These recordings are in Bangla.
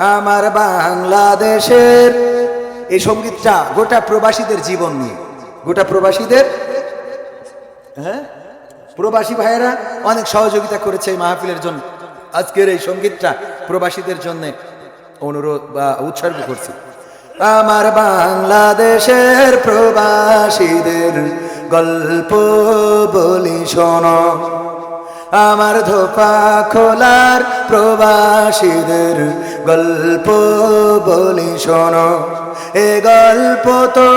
আমার বাংলাদেশের। এই সঙ্গীতটা গোটা প্রবাসীদের জীবন নিয়ে। গোটা প্রবাসীদের হ্যাঁ? প্রবাসী ভাইয়েরা অনেক সহযোগিতা করেছে এই মাহফিলের জন্য। আজকের এই সঙ্গীতটা প্রবাসীদের জন্য অনুরোধ বা উৎসর্গ করছি। আমার বাংলাদেশের প্রবাসীদের গল্প বলি শোনো। আমার ধোপা খোলার প্রবাসীদের গল্প বলি শোনো। এ গল্প তো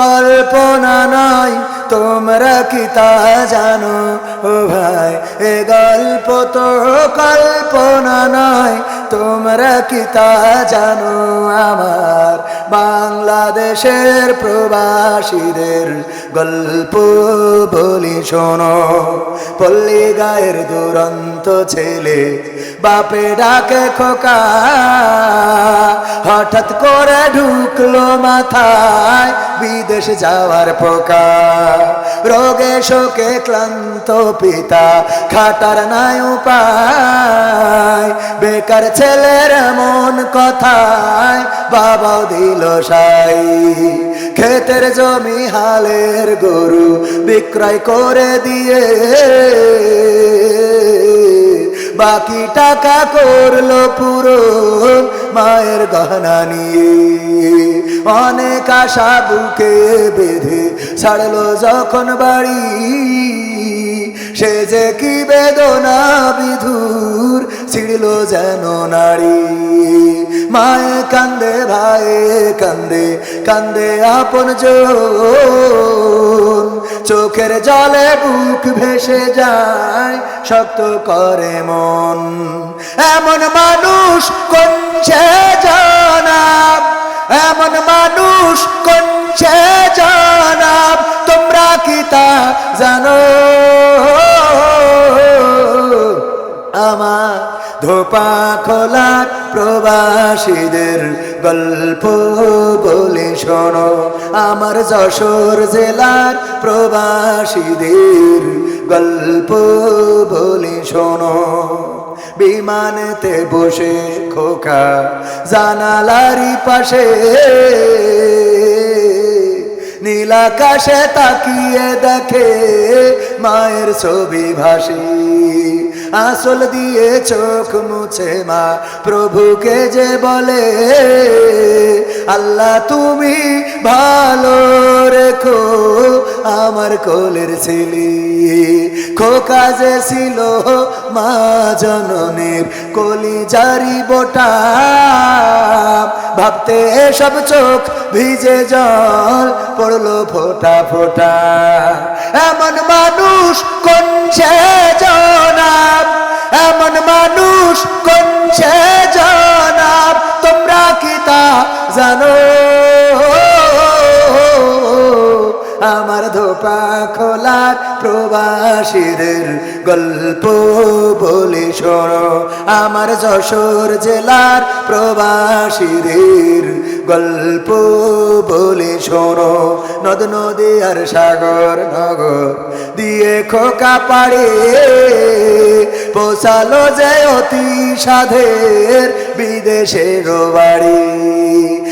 কল্পনা নয়, তোমরা কি তা জানো? ও ভাই, এ গল্প তো কল্পনা নয়, তোমরা কি তা জানো? আমার বাংলাদেশের প্রবাসীদের গল্প বলি শোনো। পল্লী গায়ের দুরন্ত ছেলে, বাপে ডাকে খোকা, হঠাৎ করে ঢুকলো মাথায় বিদেশ যাওয়ার পোকা রোগে শোকে ক্লান্ত পিতা, খাটার নাই উপায়। বেকার ছেলের এমন কথায় বাবাও দিল সাই। ক্ষেতের জমি হালের গরু বিক্রয় করে দিয়ে বাকি টাকা করল পুরো মায়ের গহনা নিয়ে। অনেক আশা বুকে বেঁধে ছাড়লো যখন বাড়ি। সে যে কি বেদনা বিধুর ছিড়ল যেন নারী মায়ে কান্দে ভাই কান্দে কান্দে আপন চোখের জলে বুক ভেসে যায়, শক্ত করে মন। এমন মানুষ কোনছে জানাব, এমন মানুষ কোনছে জানাব, তোমরা কি তা জানো? আমার ধোপা খোলার প্রবাসীদের গল্প বলে শোনো। আমার যশোর জেলার প্রবাসীদের গল্প বলে শোনো। বিমানেতে বসে খোকা জানালারি পাশে। নীলাকাশে তাকিয়ে দেখে মায়ের ছবি ভাসি। আসল দিয়ে চোখ মুছে মা প্রভুকে যে বলে আল্লাহ তুমি ভালো রেখো। আমার কোলের ছেলে। খোকা যে ছিল মা জননের কলি জারি বোটা। ভাবতে সব চোখ ভিজে জল পড়ল ফোটা ফোটা। এমন মানুষ কোন সে জনাব? এমন মানুষ কোন সে জনাব? তোমরা কি তা জানো? ধোপা প্রবাসীদের গল্প বলে শোনো। আমার যশোর জেলার প্রবাসীদের গল্প বলে শোনো। নদ, নদী আর সাগর, নগর দিয়ে খোকা পাড়ে পোষালো যে অতি সাধের বিদেশের বাড়ি।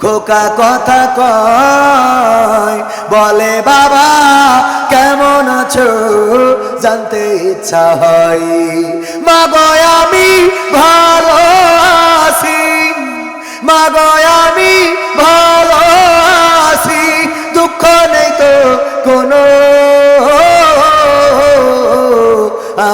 খোকা কথা কয়, বলে, বাবা, কেমন আছো? জানতে ইচ্ছা হয়। মা গয় আমি ভালো আছি। মা গয় আমি ভালো আছি। দুঃখ নেই তো কোনো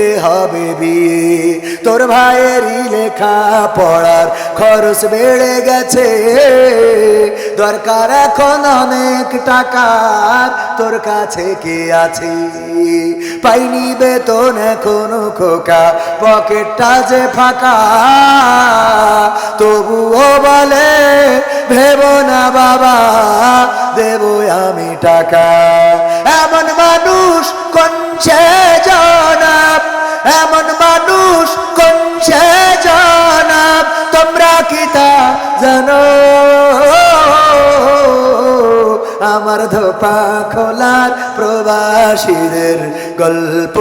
দিতে হবে বিয়ে। তোর ভাইয়েরই লেখা পড়ার খরচ বেড়ে গেছে। দরকার এখন অনেক টাকা, তোর কাছে কে আছে? পাইনি বেতন এখনও খোকা, পকেটটা যে ফাঁকা। তবুও বলে, ভেব না বাবা, দেব আমি টাকা। এমন মানুষ এমন মানুষ কনছে জনাব? তোমরা কি তা জানো? আমার ধোপা খোলার প্রবাসীদের গল্প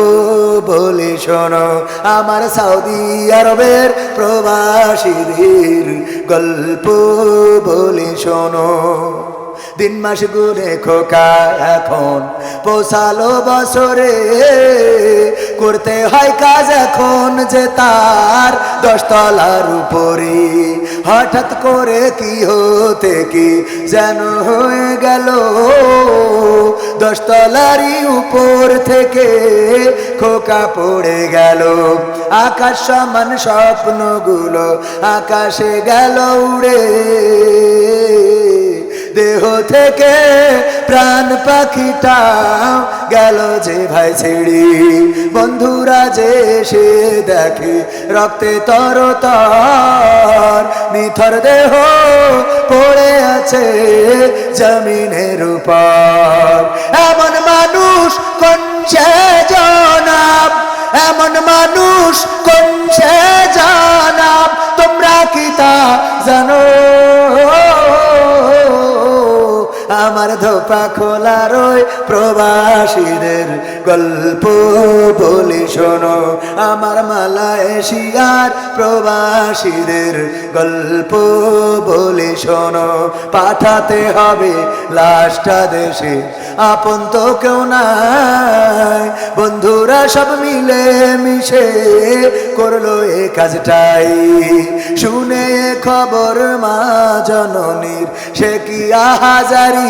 বলে শোনো। আমার সৌদি আরবের প্রবাসীদের গল্প বলে শোনো। দিন মাস গুনে খোকা এখন? পোষালো বছরে করতে হয় কাজ এখন যে তার দশতলার উপরে। হঠাৎ করে কি হতে কি যেন হয়ে গেল। দশতলারই উপর থেকে খোকা পড়ে গেল। আকাশ সমান স্বপ্নগুলো আকাশে গেল উড়ে। দেহ থেকে প্রাণ পাখিটা গেল যে ভাই ছেড়ে। বন্ধুরা যে সে দেখে, রক্তে তর তর নিথর দেহ পড়ে আছে জমিনের উপর। এমন মানুষ কনছে জনাব? এমন মানুষ কনছে জানাব? তোমরা কি তা জানো? আমার ধোপা খোলা রই প্রবাসীদের গল্প বলি শোনো। আমার মালয়েশিয়ার প্রবাসীদের গল্প বলি শোনো। পাঠাতে হবে লাশটা দেশে, আপন তো কেউ নাই। বন্ধুরা সব মিলে মিশে করল এ কাজটাই। শুনে খবর মা জননীর, সে কি আহাজারি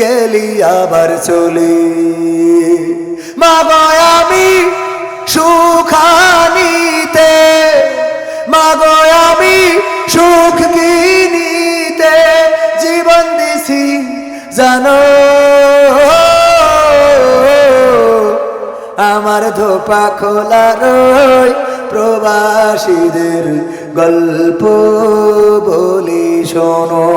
গেলি আবার চলে। মাগো আমি সুখানিতে মাগো আমি সুখ কিনিতে জীবন দিছি, জানো? আমার ধোপা খোলা রই প্রবাসীদের গল্প বলি শোনো।